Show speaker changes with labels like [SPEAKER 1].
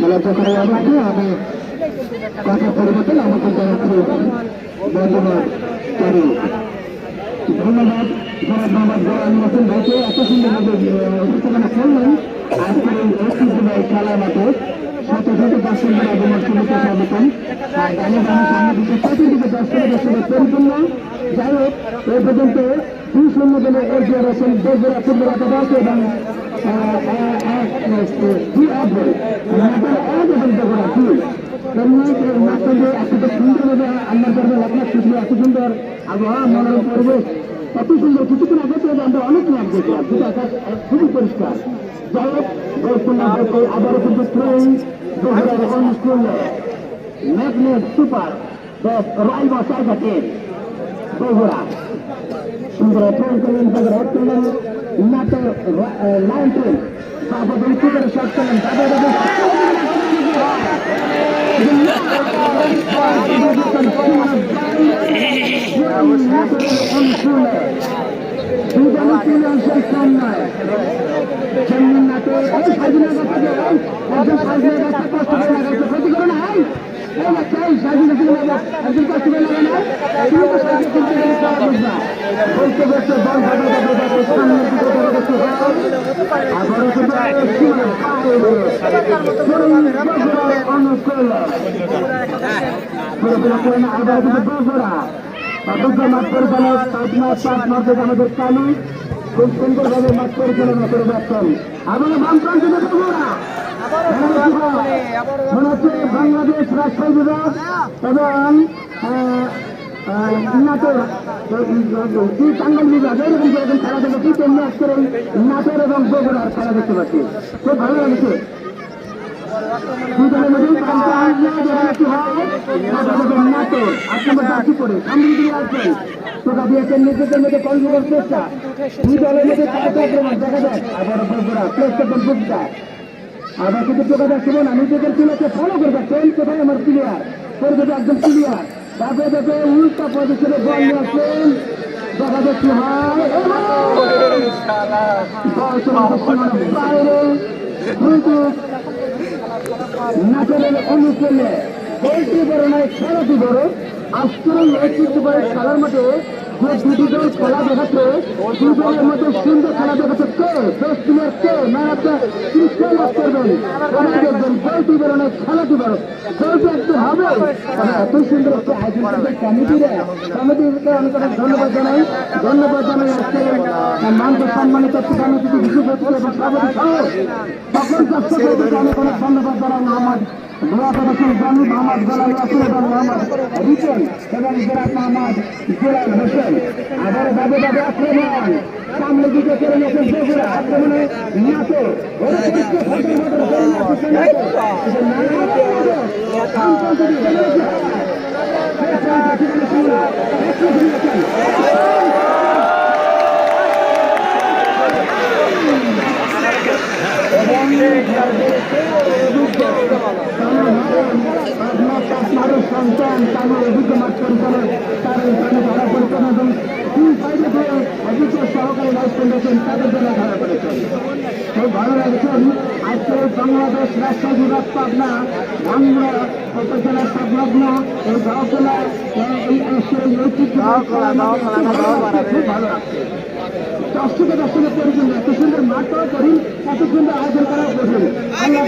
[SPEAKER 1] মেলা চক্রের অবস্থে আমি কথা পরিবর্তন আমাকে ধন্যবাদ করি ধন্যবাদ জনাব মোহাম্মদ গোলাম হোসেন ভাইকে এত সুন্দরভাবে উপস্থাপনা করলেন। আজকের এই ঐতিহ্যবাহী খেলার মাঠে শত শত দর্শকদের আগমন শুরুতে স্বাগতম আর গানের গানের সামনে দিকে চতুর্দিকে পরিপূর্ণ। যাই হোক এ পর্যন্ত দুই শূন্য দলে এগিয়ে রয়েছেন ফুটবল এবং সুন্দরভাবে আমরা করব আপনার খুশি এত সুন্দর আবহাওয়া মনোরম পরিবেশ এত সুন্দর কিছুক্ষণ আগে তো আমরা অনেক ম্যাচ দেখলাম কিন্তু আকাশ খুবই পরিষ্কার যাই হোক আবারও কিন্তু ট্রেন দোহরার অনুষ্ঠিত ম্যাগনেট সুপার রাই বসার ঘাটে বগুড়া সুন্দর ট্রেন করলেন তাদের হট করলেন নাটো লাইন ট্রেন তারপর দুই করে শট করলেন। ক্ষতি করে না একজন কষ্ট করে না আমাদের কালু খুব সুন্দরভাবে মাঠ পরিচালনা করে যাচ্ছেন আবার বামপ্রান্ত বগুড়া মনে হচ্ছে বাংলাদেশ বিভাগ এবং নাটোর টাঙ্গাল বগুড়ার খেলা দেখতে পাচ্ছি ভালো লাগছে দুই আবার কিন্তু টোকা যাচ্ছে না। নিজেদের ফলো করে যাচ্ছেন কোথায় আমার প্লেয়ার করে দেবে একদম ক্লিয়ার তারপরে দেখে উল্টা পজিশনে বল আসলেন। দেখা যাচ্ছে হয়। বাইরে নাটোরের অনুকূলে গোলটি বড় নয় খেলাটি বড় আজকের এই ঐতিহ্যবাহী খেলার মাঠে যে দুটি দল খেলা দেখাচ্ছে দুই বড় নয় খেলাটি একটু হবে। এত সুন্দর একটা আয়োজন কমিটিকে ধন্যবাদ জানাই। ধন্যবাদ জানাই আজকে সম্মানিত অতিথি, বিশেষ অতিথি এবং সভাপতি সহ সকল দর্শকদের ধন্যবাদ মোহাম্মদ দোয়া করেছেন জানি মোহাম্মদ এবং মোহাম্মদ রিচন এবং জেরাত মোহাম্মদ জেরাল হোসেন আবার বাদে বাদে আক্রমণ সামনে দিকে করে নিয়েছেন বগুড়া আক্রমণে ফটো ফটো করে নিয়েছে আপনার সন্তান তাদের অভিজ্ঞ মাঠ পরিচালক তার স্থানে ধরা পড়েছেন এবং দুই সাইডে দিয়ে অভিজ্ঞ করেছেন তাদের জন্য ধরা পড়েছেন খুব ভালো লাগছেন আজকে বাংলাদেশ রাজশাহী বিভাগ পাবনা ভাঙ্গুড়া উপজেলা সংলগ্ন এই গাঁওখোলা এই ঐতিহ্য খুব ভালো লাগছে। দর্শকে পরিচয় এত সুন্দর মাঠটাও করি এত সুন্দর আয়োজন কঠিন আল্লাহ